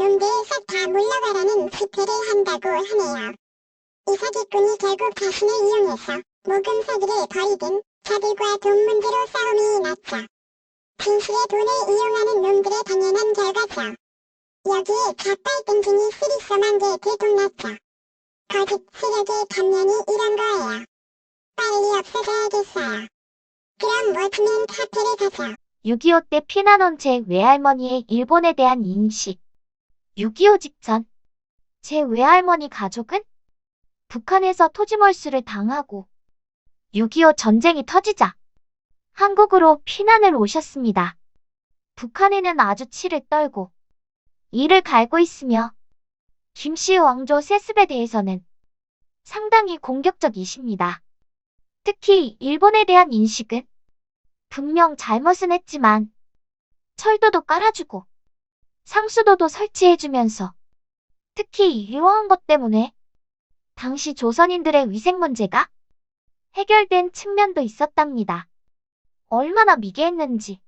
다 물러가라는 집회를 한다고 하네요. 이 사기꾼이 결국 자신을 이용해서 모금 사기를 벌이든 자들과 돈 문제로 싸움이 났죠. 진실의 돈을 이용하는 놈들의 당연한 결과죠. 여기에 자빨 땡징이 쓰리썸한 게 들통났죠. 거짓 세력의 단면이 이런 거예요. 빨리 없어져야겠어요. 그럼 워크맨 카페를 가죠. 6.25 때 피난온 제 외할머니의 일본에 대한 인식. 6.25 직전, 제 외할머니 가족은 북한에서 토지몰수를 당하고 6.25 전쟁이 터지자 한국으로 피난을 오셨습니다. 북한에는 아주 치를 떨고 이를 갈고 있으며 김씨 왕조 세습에 대해서는 상당히 공격적이십니다. 특히 일본에 대한 인식은 분명 잘못은 했지만 철도도 깔아주고 상수도도 설치해주면서 특히 이러한 것 때문에 당시 조선인들의 위생 문제가 해결된 측면도 있었답니다. 얼마나 미개했는지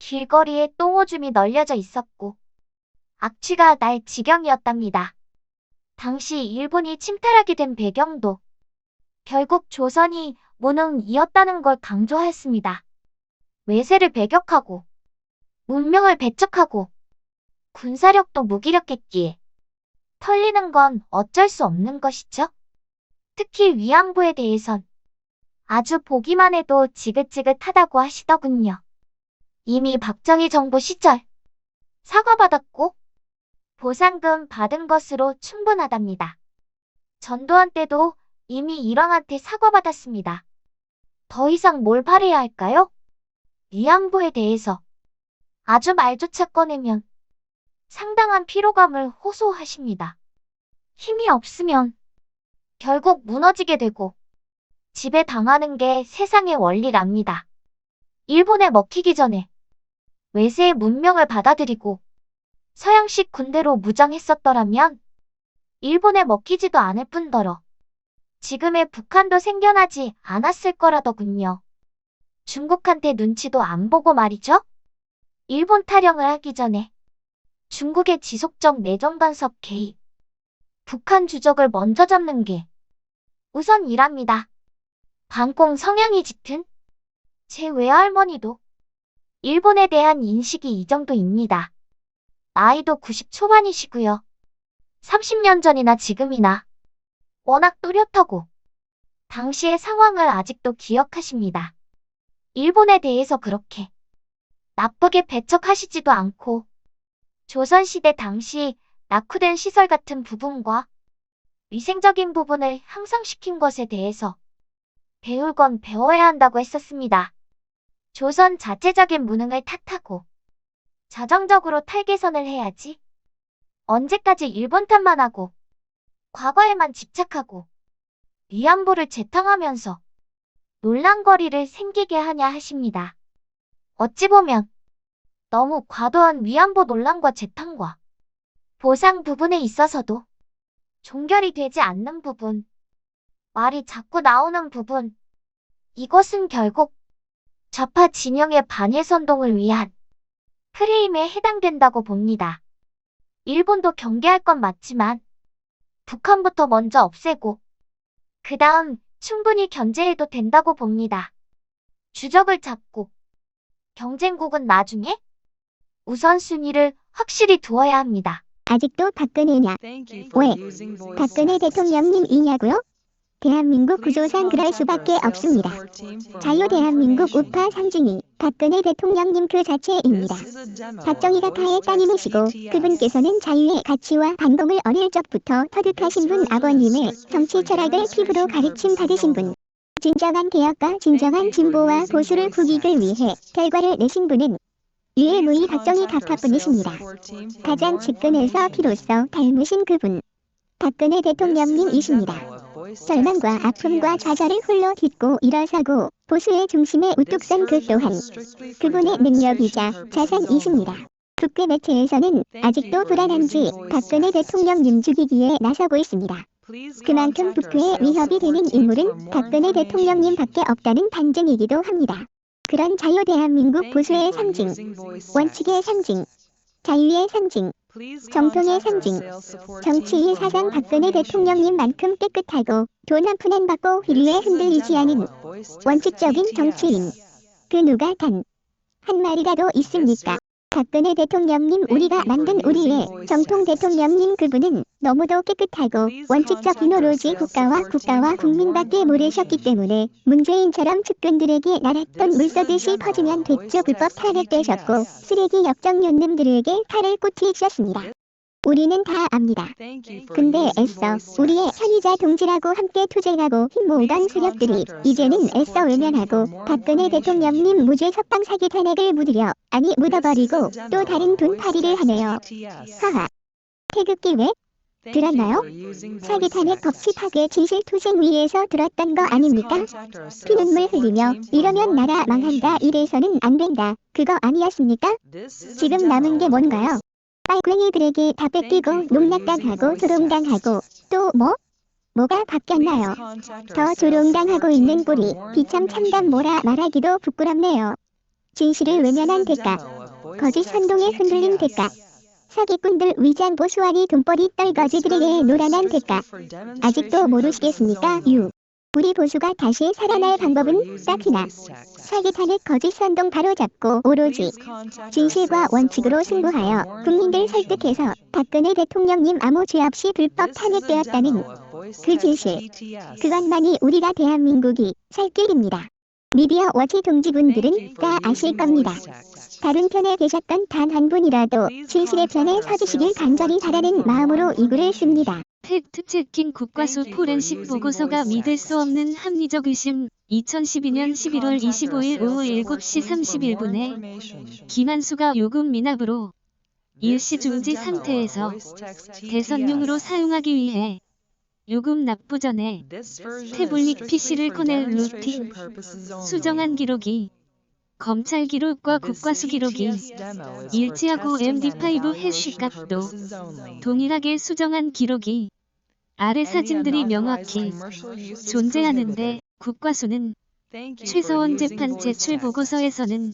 길거리에 똥오줌이 널려져 있었고 악취가 날 지경이었답니다. 당시 일본이 침탈하게 된 배경도 결국 조선이 무능이었다는 걸 강조하였습니다. 외세를 배격하고 문명을 배척하고 군사력도 무기력했기에 털리는 건 어쩔 수 없는 것이죠. 특히 위안부에 대해선 아주 보기만 해도 지긋지긋하다고 하시더군요. 이미 박정희 정부 시절 사과받았고 보상금 받은 것으로 충분하답니다. 전두환 때도 이미 일왕한테 사과받았습니다. 더 이상 뭘 바래야 할까요? 위안부에 대해서 아주 말조차 꺼내면 상당한 피로감을 호소하십니다. 힘이 없으면 결국 무너지게 되고 집에 당하는 게 세상의 원리랍니다. 일본에 먹히기 전에 외세의 문명을 받아들이고 서양식 군대로 무장했었더라면 일본에 먹히지도 않을 뿐더러 지금의 북한도 생겨나지 않았을 거라더군요. 중국한테 눈치도 안 보고 말이죠. 일본 타령을 하기 전에 중국의 지속적 내정 간섭 개입, 북한 주적을 먼저 잡는 게 우선 일합니다. 반공 성향이 짙은 제 외할머니도 일본에 대한 인식이 이 정도입니다. 나이도 90 초반이시고요. 30년 전이나 지금이나 워낙 또렷하고 당시의 상황을 아직도 기억하십니다. 일본에 대해서 그렇게 나쁘게 배척하시지도 않고 조선시대 당시 낙후된 시설 같은 부분과 위생적인 부분을 향상시킨 것에 대해서 배울 건 배워야 한다고 했었습니다. 조선 자체적인 무능을 탓하고 자정적으로 탈개선을 해야지. 언제까지 일본 탓만 하고 과거에만 집착하고 위안부를 재탕하면서 논란거리를 생기게 하냐 하십니다. 어찌 보면 너무 과도한 위안부 논란과 재탕과 보상 부분에 있어서도 종결이 되지 않는 부분, 말이 자꾸 나오는 부분, 이것은 결국 좌파 진영의 반일선동을 위한 프레임에 해당된다고 봅니다. 일본도 경계할 건 맞지만 북한부터 먼저 없애고 그 다음 충분히 견제해도 된다고 봅니다. 주적을 잡고 경쟁국은 나중에 우선순위를 확실히 두어야 합니다. 아직도 박근혜냐? 왜? 박근혜 대통령님이냐고요? 대한민국 구조상 그럴 수밖에 없습니다. 자유 대한민국 우파 상중이 박근혜 대통령님 그 자체입니다. 박정희가 가해 따님이시고 그분께서는 자유의 가치와 반동을 어릴 적부터 터득하신 분 아버님의 정치 철학을 피부로 가르침 받으신 분. 진정한 개혁과 진정한 진보와 보수를 국익을 위해 결과를 내신 분은 유일무이 박정희 각하뿐이십니다. 가장 측근에서 비로소 닮으신 그분. 박근혜 대통령님이십니다. 절망과 아픔과 좌절을 홀로 딛고 일어서고 보수의 중심에 우뚝 선 그 또한 그분의 능력이자 자산이십니다. 북괴 매체에서는 아직도 불안한지 박근혜 대통령님 죽이기에 나서고 있습니다. 그만큼 북괴에 위협이 되는 인물은 박근혜 대통령님밖에 없다는 반증이기도 합니다. 그런 자유 대한민국 보수의 상징, 원칙의 상징, 자유의 상징, 정통의 상징, 정치인 사상 박근혜 대통령님만큼 깨끗하고 돈 한 푼 안 받고 휘리에 흔들리지 않은 원칙적인 정치인. 그 누가 단 한 마리라도 있습니까? 박근혜 대통령님 우리가 만든 우리의 정통 대통령님 그분은 너무도 깨끗하고 원칙적인 오로지 국가와 국가와 국민밖에 모르셨기 때문에 문재인처럼 측근들에게 날았던 물 써듯이 퍼지면 됐죠 불법 탄핵되셨고 쓰레기 역정연님들에게 팔을 꽂히셨습니다. 우리는 다 압니다. 근데 애써 우리의 편의자 동지라고 함께 투쟁하고 힘 모으던 세력들이 이제는 애써 외면하고 박근혜 대통령님 무죄 석방 사기 탄핵을 묻으려 아니 묻어버리고 또 다른 돈파리를 하네요. 하하. 태극기 왜? 들었나요? 사기 탄핵 법치 파괴 진실 투쟁 위에서 들었던 거 아닙니까? 피눈물 흘리며 이러면 나라 망한다 이래서는 안 된다. 그거 아니었습니까? 지금 남은 게 뭔가요? 빨갱이들에게 다 뺏기고 농락당하고 조롱당하고 또 뭐? 뭐가 바뀌었나요? 더 조롱당하고 있는 꼴이 비참 참담 뭐라 말하기도 부끄럽네요. 진실을 외면한 대가, 거짓 선동에 흔들린 대가, 사기꾼들 위장 보수하니 돈벌이 떨거지들에게 노란한 대가, 아직도 모르시겠습니까? 유. 우리 보수가 다시 살아날 방법은 딱히나 사기 탄핵 거짓 선동 바로잡고 오로지 진실과 원칙으로 승부하여 국민들 설득해서 박근혜 대통령님 아무 죄 없이 불법 탄핵되었다는 그 진실. 그것만이 우리가 대한민국이 살 길입니다. 미디어 워치 동지분들은 다 아실 겁니다. 다른 편에 계셨던 단 한 분이라도 진실의 편에 서주시길 간절히 바라는 마음으로 이 글을 씁니다. 팩트 체킹 국과수 포렌식 보고서가 믿을 수 없는 합리적 의심. 2012년 11월 25일 오후 7시 31분에 김한수가 요금 미납으로 일시 중지 상태에서 대선용으로 사용하기 위해 요금 납부 전에 태블릿 PC를 꺼낼 루팅 수정한 기록이 검찰 기록과 국과수 기록이 일치하고 MD5 해시 값도 동일하게 수정한 기록이 아래 사진들이 명확히 존재하는데 국과수는 최서원 재판 제출 보고서에서는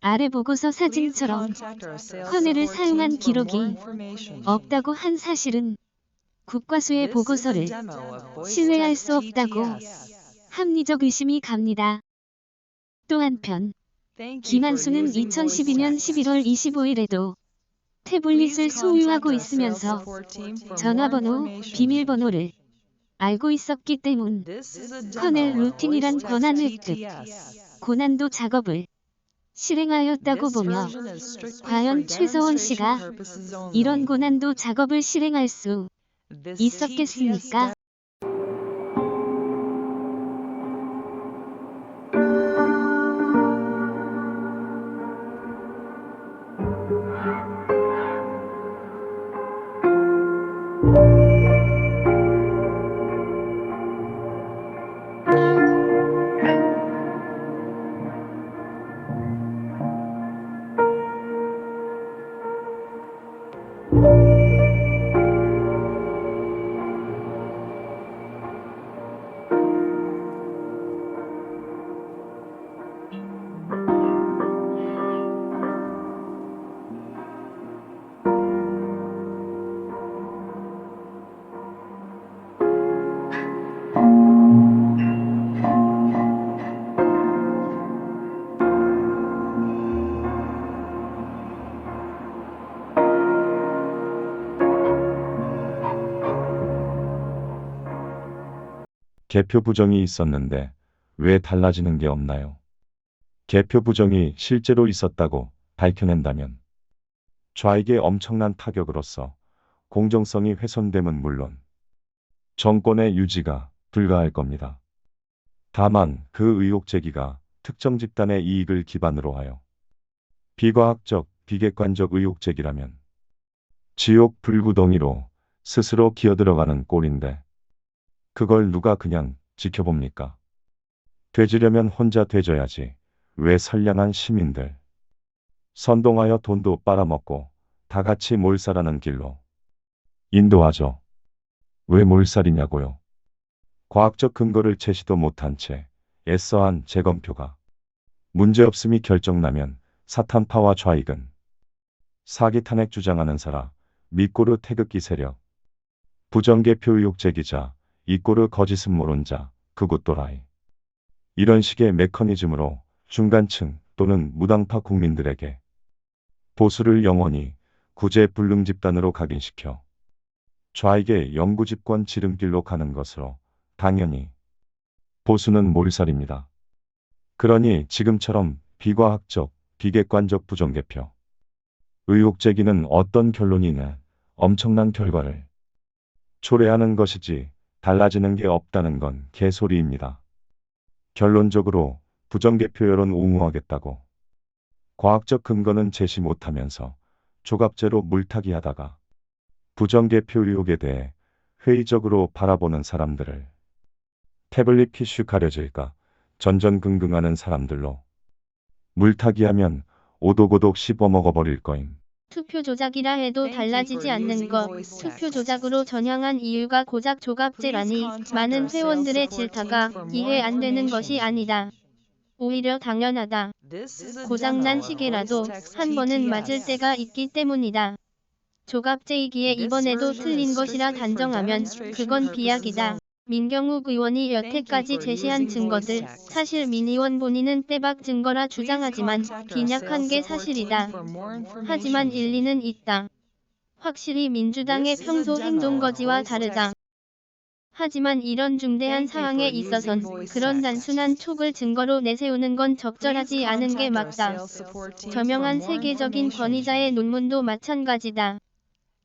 아래 보고서 사진처럼 커넬을 사용한 기록이 없다고 한 사실은 국과수의 보고서를 신뢰할 수 없다고 합리적 의심이 갑니다. 또 한편 김한수는 2012년 11월 25일에도 태블릿을 소유하고 있으면서 전화번호, 비밀번호를 알고 있었기 때문 커넬 루틴이란 권한 획득, 고난도 작업을 실행하였다고 보며 과연 최서원 씨가 이런 고난도 작업을 실행할 수 있었겠습니까? 개표 부정이 있었는데 왜 달라지는 게 없나요? 개표 부정이 실제로 있었다고 밝혀낸다면 좌익의 엄청난 타격으로서 공정성이 훼손됨은 물론 정권의 유지가 불가할 겁니다. 다만 그 의혹 제기가 특정 집단의 이익을 기반으로 하여 비과학적, 비객관적 의혹 제기라면 지옥 불구덩이로 스스로 기어들어가는 꼴인데 그걸 누가 그냥 지켜봅니까? 되지려면 혼자 되져야지. 왜 선량한 시민들. 선동하여 돈도 빨아먹고 다 같이 몰살하는 길로 인도하죠. 왜 몰살이냐고요? 과학적 근거를 제시도 못한 채 애써한 재검표가 문제없음이 결정나면 사탄파와 좌익은 사기 탄핵 주장하는 사라 미꼬르 태극기 세력. 부정개표 의혹 제기자, 이꼬르 거짓은 모른 자, 그곳 또라이. 이런 식의 메커니즘으로 중간층 또는 무당파 국민들에게 보수를 영원히 구제 불능 집단으로 각인시켜 좌익의 영구 집권 지름길로 가는 것으로 당연히 보수는 몰살입니다. 그러니 지금처럼 비과학적, 비객관적 부정개표, 의혹 제기는 어떤 결론이나 엄청난 결과를 초래하는 것이지 달라지는 게 없다는 건 개소리입니다. 결론적으로 부정개표 여론 옹호하겠다고 과학적 근거는 제시 못하면서 조갑제로 물타기 하다가 부정개표 의혹에 대해 회의적으로 바라보는 사람들을 태블릿 피쉬 가려질까 전전긍긍하는 사람들로 물타기하면 오독오독 씹어먹어버릴 거임. 투표 조작이라 해도 달라지지 않는 것. 투표 조작으로 전향한 이유가 고작 조갑제라니 많은 회원들의 질타가 이해 안 되는 것이 아니다. 오히려 당연하다. 고장난 시계라도 한 번은 맞을 때가 있기 때문이다. 조갑제이기에 이번에도 틀린 것이라 단정하면 그건 비약이다. 민경욱 의원이 여태까지 제시한 증거들, 사실 민 의원 본인은 빼박 증거라 주장하지만 빈약한 게 사실이다. 하지만 일리는 있다. 확실히 민주당의 평소 행동 거지와 다르다. 하지만 이런 중대한 상황에 있어선 그런 단순한 촉을 증거로 내세우는 건 적절하지 않은 게 맞다. 저명한 세계적인 권위자의 논문도 마찬가지다.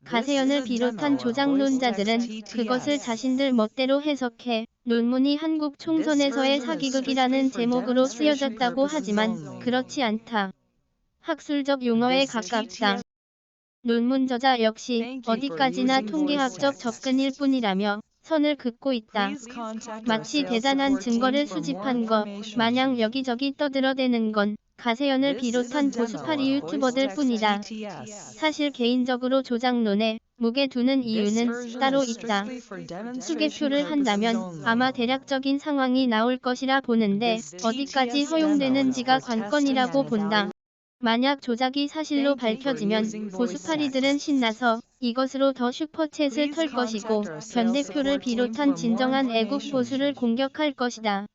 가세연을 비롯한 조작론자들은 그것을 자신들 멋대로 해석해 논문이 한국 총선에서의 사기극이라는 제목으로 쓰여졌다고 하지만 그렇지 않다. 학술적 용어에 가깝다. 논문 저자 역시 어디까지나 통계학적 접근일 뿐이라며 선을 긋고 있다. 마치 대단한 증거를 수집한 것 마냥 여기저기 떠들어대는 건 가세연을 비롯한 보수파리 유튜버들 뿐이다. 사실 개인적으로 조작론에 무게 두는 이유는 따로 있다. 수개표를 한다면 아마 대략적인 상황이 나올 것이라 보는데 어디까지 허용되는지가 관건이라고 본다. 만약 조작이 사실로 밝혀지면 보수파리들은 신나서 이것으로 더 슈퍼챗을 털 것이고 변 대표를 비롯한 진정한 애국 보수를 공격할 것이다.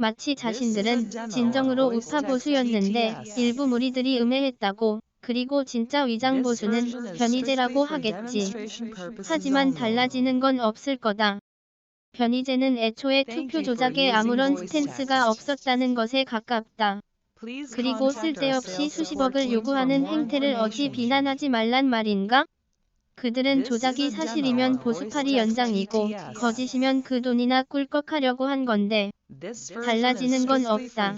마치 자신들은 진정으로 우파 보수였는데 일부 무리들이 음해했다고 그리고 진짜 위장 보수는 변희재라고 하겠지. 하지만 달라지는 건 없을 거다. 변희재는 애초에 투표 조작에 아무런 스탠스가 없었다는 것에 가깝다. 그리고 쓸데없이 수십억을 요구하는 행태를 어찌 비난하지 말란 말인가? 그들은 조작이 사실이면 보수파리 연장이고 거짓이면 그 돈이나 꿀꺽하려고 한 건데 달라지는 건 없다.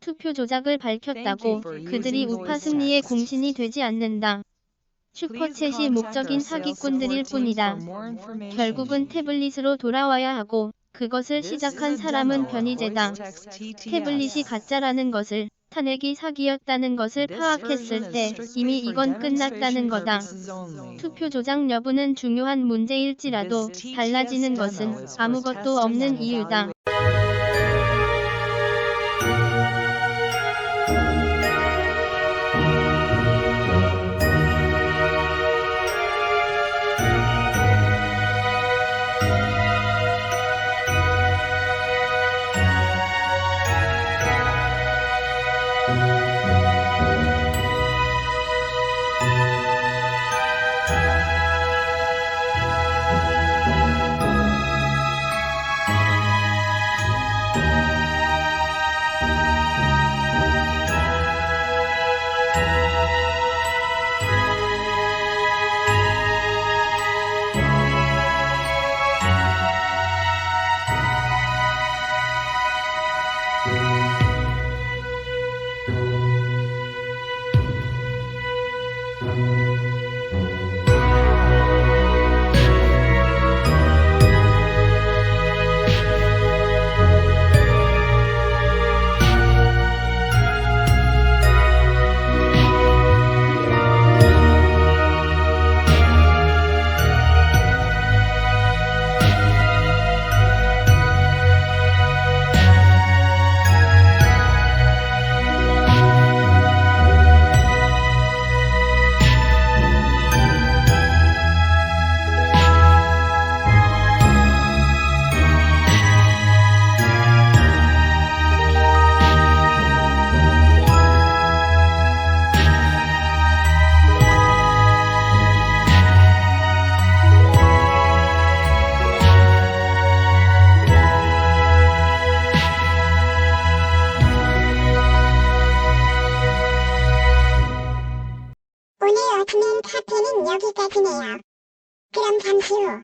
투표 조작을 밝혔다고 그들이 우파 승리의 공신이 되지 않는다. 슈퍼챗이 목적인 사기꾼들일 뿐이다. 결국은 태블릿으로 돌아와야 하고 그것을 시작한 사람은 변희재다. 태블릿이 가짜라는 것을 탄핵이 사기였다는 것을 파악했을 때 이미 이건 끝났다는 거다. 투표 조작 여부는 중요한 문제일지라도 달라지는 것은 아무것도 없는 이유다. here.